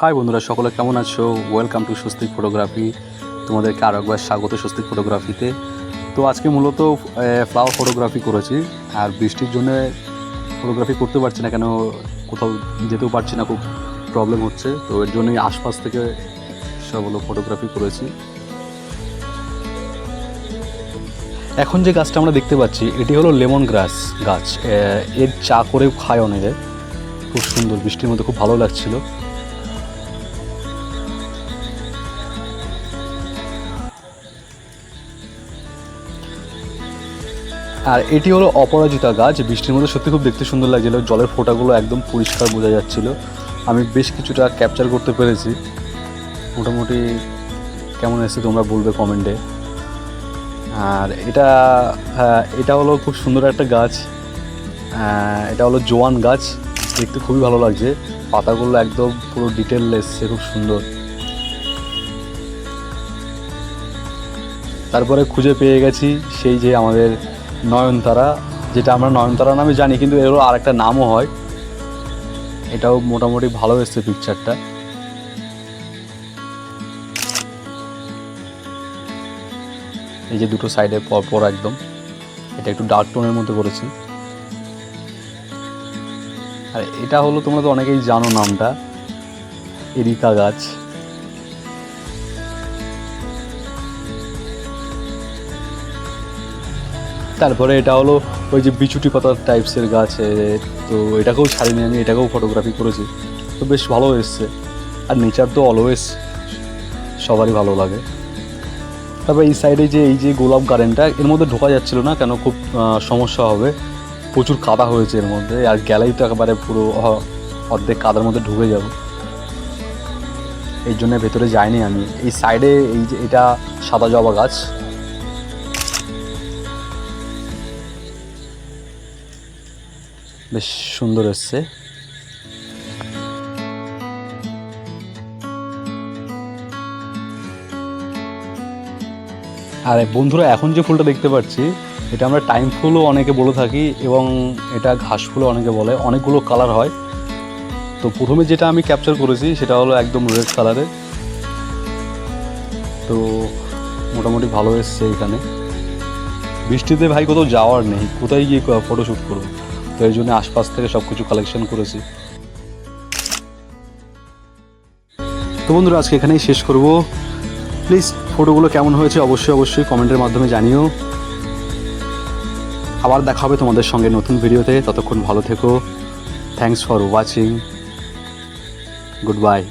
High বন্ধুরা, সকলে কেমন আছো? ওয়েলকাম টু স্বস্তিক ফটোগ্রাফি তোমাদেরকে আরও একবার স্বাগত স্বস্তিক ফটোগ্রাফিতে তো আজকে মূলত ফ্লাওয়ার ফটোগ্রাফি করেছি। আর বৃষ্টির জন্য ফটোগ্রাফি করতে পারছি না কেন, কোথাও যেতেও পারছি না, খুব প্রবলেম হচ্ছে। তো এর জন্যই আশপাশ থেকে সব হলো ফটোগ্রাফি করেছি। এখন যে গাছটা আমরা দেখতে পাচ্ছি, এটি হলো লেমন গ্রাস গাছ এর চা করেও খায় অনেকে। খুব সুন্দর, বৃষ্টির মধ্যে খুব ভালো লাগছিল। আর এটি হলো অপরাজিতা গাছ। বৃষ্টির মধ্যে সত্যি খুব দেখতে সুন্দর লাগছিল। জলের ফোঁটাগুলো একদম পরিষ্কার বোঝা যাচ্ছিল। আমি বেশ কিছুটা ক্যাপচার করতে পেরেছি। মোটামুটি কেমন এসেছে তোমরা বলবে কমেন্টে আর এটা হ্যাঁ, এটা হলো খুব সুন্দর একটা গাছ। এটা হলো জোয়ান গাছ। দেখতে খুবই ভালো লাগছে। পাতাগুলো একদম পুরো ডিটেল এসছে খুব সুন্দর। তারপরে খুঁজে পেয়ে গেছি সেই যে আমাদের নয়নতারা, যেটা আমরা নয়নতারা নামে জানি, কিন্তু এরও আর একটা নামও হয়। এটাও মোটামুটি ভালো এসছে পিকচারটা এই যে দুটো সাইডে পর পর একদম। এটা একটু ডার্ক টোনের মধ্যে করেছি। আর এটা হলো তোমরা তো অনেকেই জানো নামটা। এরিকা গাছ। তারপরে এটা হলো ওই যে বিচুটি পাতার টাইপসের গাছ, তো এটাকেও ছাড়িনি আমি এটাকেও ফটোগ্রাফি করেছি। তো বেশ ভালো এসছে। আর নেচার তো অলওয়েজ সবারই ভালো লাগে। তারপর এই সাইডে যে, এই যে গোলাপ গার্ডেনটা এর মধ্যে ঢোকা যাচ্ছিল না কেন? খুব সমস্যা হবে। প্রচুর কাদা হয়েছে এর মধ্যে, আর গেলেই তো একেবারে পুরো অর্ধেক কাদার মধ্যে ঢুকে যাব। এই জন্য ভেতরে যাইনি আমি। এই সাইডে এই যে, এটা সাদা জবা গাছ। বেশ সুন্দর এসছে আর বন্ধুরা, এখন যে ফুলটা দেখতে পাচ্ছি, এটা আমরা টাইম ফুলও অনেকে বলে থাকি এবং এটা ঘাস ফুলও অনেকে বলে। অনেকগুলো কালার হয়। তো প্রথমে যেটা আমি ক্যাপচার করেছি, সেটা হলো একদম রেড কালারের তো মোটামুটি ভালো এসছে এখানে। বৃষ্টিতে ভাই কোথাও যাওয়ার নেই। কোথায় গিয়ে ফটোশ্যুট করব? তো এই জন্য আশপাশ থেকে সব কিছু কালেকশন করেছি। তো বন্ধুরা, আজকে এখানেই শেষ করব। প্লিজ ফটোগুলো কেমন হয়েছে অবশ্যই অবশ্যই কমেন্টের মাধ্যমে জানিও। আবার দেখা হবে তোমাদের সঙ্গে নতুন ভিডিওতে। ততক্ষণ ভালো থেকো। Thanks for watching good bye